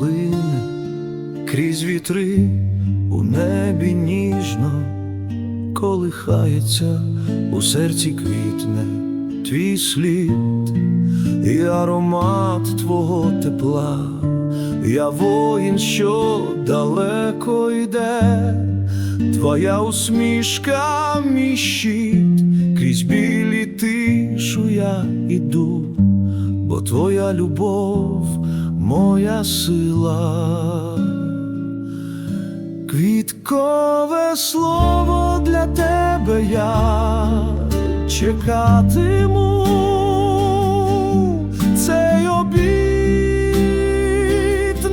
лине крізь вітри у небі ніжно колихається, у серці квітне твій слід і аромат твого тепла. Я воїн, що далеко йде, твоя усмішка мій щит, крізь білі тишу я іду, бо твоя любов, моя сила. Квіткове слово для тебе я чекатиму. Цей обід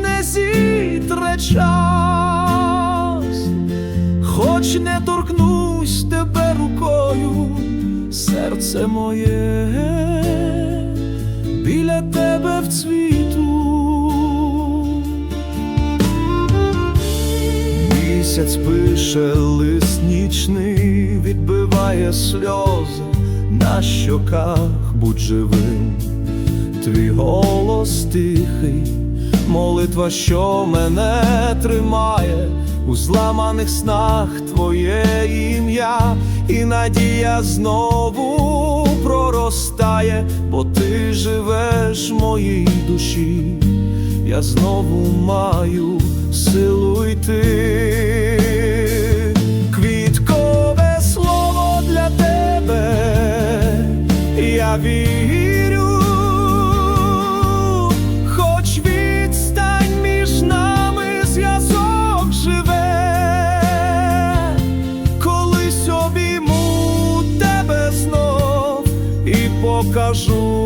не зітре час, хоч не торкнусь тебе рукою, серце моє біля тебе в цвіту. Місяць пише лист нічний, відбиває сльози. На щоках, будь живим, твій голос тихий, молитва, що мене тримає, у зламаних снах твоє ім'я, і надія знову проростає, бо ти живеш моїй душі. Я знову маю силу йти. Вірю, хоч відстань між нами зв'язок живе, колись обійму тебе знов і покажу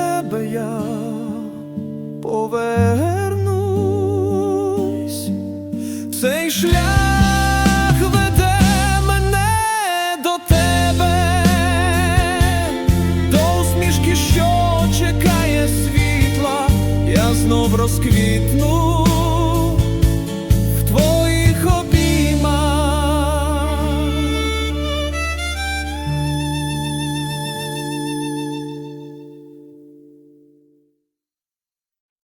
тебе я повернусь. Цей шлях веде мене до тебе, до усмішки, що чекає світла, я знов розквітну.